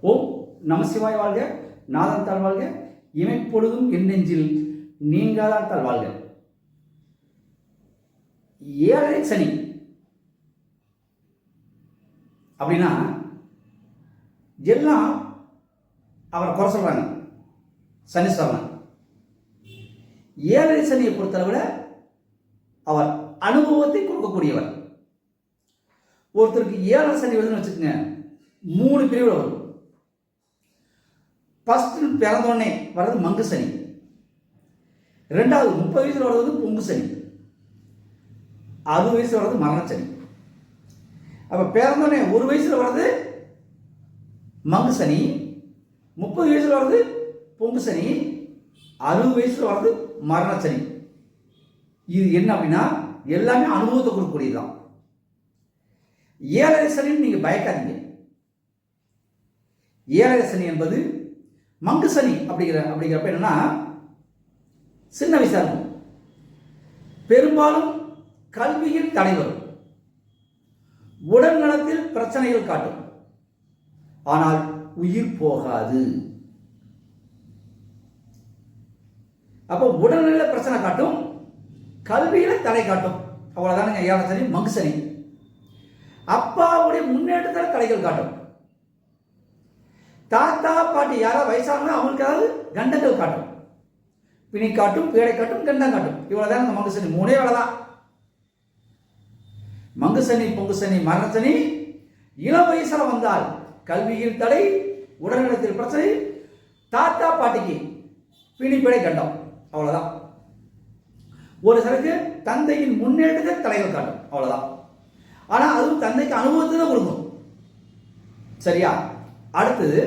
ஓம் நமசிவாய் வாழ்க நாதன் தாழ் வாழ்க இமைப்பொழுதும் என் நெஞ்சில் நீங்காதான் தாழ் வாழ்க. ஏழரை சனி. அப்படின்னா எல்லாம் அவரை குறை சொல்றாங்க. சனீஸ்வரன். ஏழரை சனியை பொறுத்தளவில் அவர் அனுபவத்தை கொடுக்கக்கூடியவர். ஒருத்தருக்கு ஏழரை சனி வருதுன்னு வச்சுக்கோங்க மூணு பிரிவில் வரும். ஃபஸ்ட்டு பிறந்தோடனே வர்றது மங்கு சனி ரெண்டாவது முப்பது வயசில் வர்றது பொங்கு சனி அறுபது வயசில் வர்றது மரணச்சனி. அப்போ பிறந்தோடனே ஒரு வயசில் வர்றது மங்கு சனி முப்பது வயசில் வர்றது பொங்கு சனி அறுபது வயசில் வர்றது மரண சனி இது என்ன அப்படின்னா எல்லாமே அனுபவத்தை கொடுக்கக்கூடியதுதான். ஏழரை சனின்னு நீங்கள் பயக்காதீங்க. ஏழரை சனி என்பது மங்கு சனி அப்படிங்கிற அப்படிங்கிறப்ப என்னன்னா சின்ன வயசாக இருக்கும். பெரும்பாலும் கல்வியில் தடை வரும் உடல் நலத்தில் பிரச்சனைகள் காட்டும். ஆனால் உயிர் போகாது. அப்போ உடல்நல பிரச்சனை காட்டும் கல்வியில தடை காட்டும். அவ்வளவுதானுங்க. ஏழை சனி மங்கு சனி. அப்பாவுடைய முன்னேற்றத்தில் தடைகள் காட்டும். தாத்தா பாட்டி யாராவது வயசானா அவங்களுக்காவது கண்டங்கள் காட்டும். பிணி காட்டும் பேடை காட்டும் கண்டம் காட்டும். இவ்வளவுதான் இந்த மங்கு சனி மூணே வேலை தான் மங்கு சனி பொங்கு சனி மரண சனி இளம் வயசுல வந்தால் கல்வியில் தடை உடல்நலத்தில் பிரச்சனை தாத்தா பாட்டிக்கு பிணிப்படை கண்டம். அவ்வளவுதான். ஒரு சிலருக்கு தந்தையின் முன்னேற்றத்தை தலைவர் காட்டும். அவ்வளவுதான். ஆனா அதுவும் தந்தைக்கு அனுபவத்தை தான் கொடுக்கும். சரியா? அடுத்தது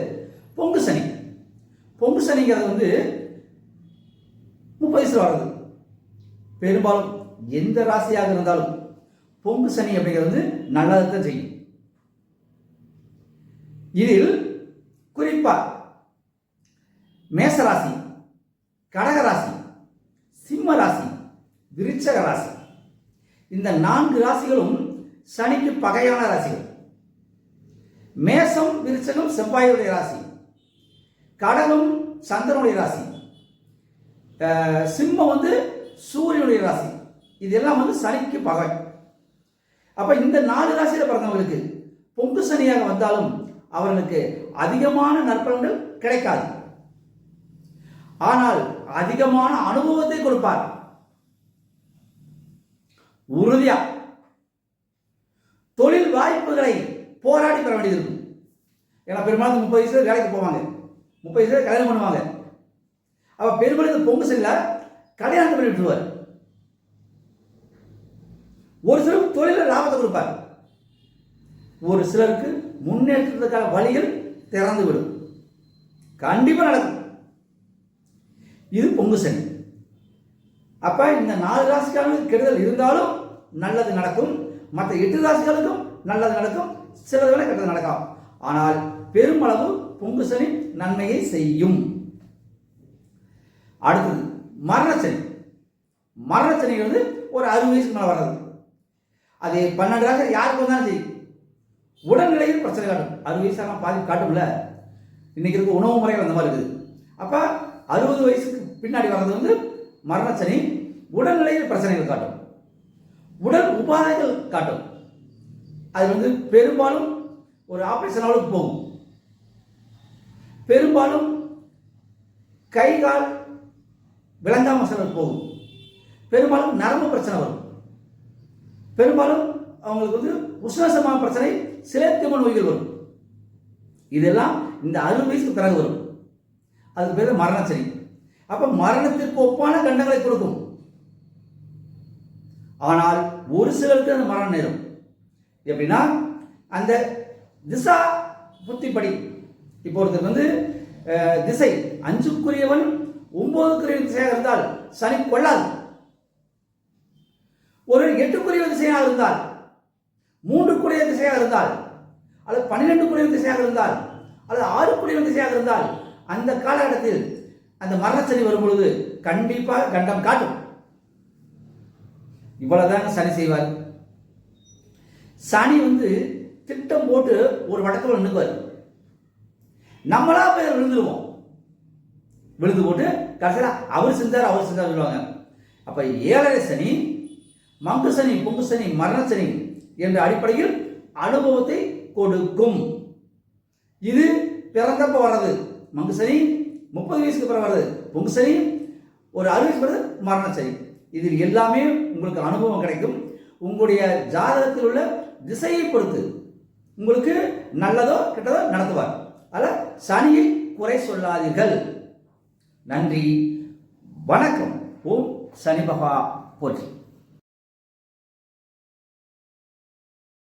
பொங்கு சனி. பொங்கு சனிங்கிறது வந்து முப்பது வயசுல வர்றது. பெரும்பாலும் எந்த ராசியாக இருந்தாலும் பொங்கு சனி அப்படிங்கிறது வந்து நல்லதை செய்யும். இதில் குறிப்பா மேசராசி கடகராசி சிம்ம ராசி விருச்சக ராசி. இந்த நான்கு ராசிகளும் சனிக்கு பகையான ராசிகள். மேசம் விருச்சகம் செவ்வாயுடைய ராசி. கடலும் சந்திரனுடைய ராசி. சிம்மம் வந்து சூரியனுடைய ராசி. இதெல்லாம் வந்து சனிக்கு பகை அப்போ இந்த நாலு ராசியில் பிறந்தவங்களுக்கு பொங்கு சனியாக வந்தாலும் அவர்களுக்கு அதிகமான நற்பலன்கள் கிடைக்காது. ஆனால் அதிகமான அனுபவத்தை கொடுப்பார். உறுதியா. தொழில் வாய்ப்புகளை போராடி பெற வேண்டியது இருக்கும். ஏன்னா பெரும்பாலும் முப்பது வயசுல வேலைக்கு போவாங்க. முப்பது வயசுல கல்யாணம் பண்ணுவாங்க. அப்போ பெரும்பாலும் இந்த பொங்கு செல்ல கல்யாணம் பண்ணி விட்டுருவார். ஒரு சிலருக்கு தொழில லாபத்தை கொடுப்பார். ஒரு சிலருக்கு முன்னேற்றத்துக்கான வழிகள் திறந்து விடும். கண்டிப்பாக நடக்கும். இது பொங்கு சனி அப்ப இந்த நாலு ராசிக்காரங்களுக்கு கெடுதல் இருந்தாலும் நல்லது நடக்கும். மற்ற எட்டு ராசிகளுக்கும் நல்லது நடக்கும். சில வேலை கெட்டது நடக்கும் ஆனால் பெருமளவு பொங்கு சனி நன்மையை செய்யும். அடுத்தது மரணச்சனி மரணச்சனி வந்து ஒரு அறுபது வயசுக்கு மேலே வர்றது. அது பன்னெண்டு ராசி யாருக்கு வந்தாலும் சரி உடல்நிலையில் பிரச்சனை காட்டும். அறுபது வயசாக பாதி காட்டும்ல. இன்னைக்கு இருக்க உணவு முறைகள் அந்த மாதிரி இருக்குது. அப்போ அறுபது வயசுக்கு பின்னாடி வர்றது வந்து மரணச்சனி உடல்நிலையில் பிரச்சனைகள் காட்டும். உடல் உபாதைகள் காட்டும். அது வந்து பெரும்பாலும் ஒரு ஆப்ரேஷன் அளவுக்கு போகும். பெரும்பாலும் கை கால் விளங்காம சிலர் போகும். பெரும்பாலும் நரம்பு பிரச்சனை வரும். பெரும்பாலும் அவங்களுக்கு வந்து உஷ்ணசமான பிரச்சனை சிலத்திம நோய்கள் வரும். இதெல்லாம் இந்த அறுபது வயசுக்கு பிறகு வரும். அதுக்கு பேர் மரணச்சரி அப்போ மரணத்திற்கு ஒப்பான கண்டங்களை கொடுக்கும். ஆனால் ஒரு சிலருக்கு அந்த மரணம் நேரும். எப்படின்னா அந்த திசா புத்திப்படி. இப்போ ஒருத்தர் வந்து திசை அஞ்சுக்குரியவன் ஒன்பதுக்குரிய திசையாக இருந்தால் சனி கொள்ளாது. ஒரு எட்டுக்குரிய திசையாக இருந்தால் மூன்றுக்குரிய திசையாக இருந்தால் அல்லது பன்னிரெண்டுக்குரிய திசையாக இருந்தால் அல்லது ஆறுக்குரிய திசையாக இருந்தால் அந்த காலகட்டத்தில் அந்த மரணச்சனி வரும் பொழுது கண்டிப்பாக கண்டம் காட்டும். இவ்வளவுதான் சனி செய்வார். சனி வந்து திட்டம் போட்டு ஒரு வடக்கம் நின்றுக்குவார் நம்மளா போய் விழுந்துருவோம். விழுந்து போட்டு கடைசியில் அவர் செஞ்சார் அவர் செஞ்சார் சொல்லுவாங்க. அப்போ ஏழரை சனி மங்கு சனி பொங்கு சனி மரண சனி என்ற அடிப்படையில் அனுபவத்தை கொடுக்கும். இது பிறந்தப்ப வர்றது. மங்கு சனி முப்பது வயசுக்கு அப்புறம் வர்றது. பொங்கு சனி ஒரு அறுபது பிறகு மரண சனி. இதில் எல்லாமே உங்களுக்கு அனுபவம் கிடைக்கும். உங்களுடைய ஜாதகத்தில் உள்ள திசையை பொறுத்து உங்களுக்கு நல்லதோ கெட்டதோ நடத்துவார். அதில் சனியை குறை சொல்லாதீர்கள். நன்றி. வணக்கம். ஓம் சனி பகா போற்றி.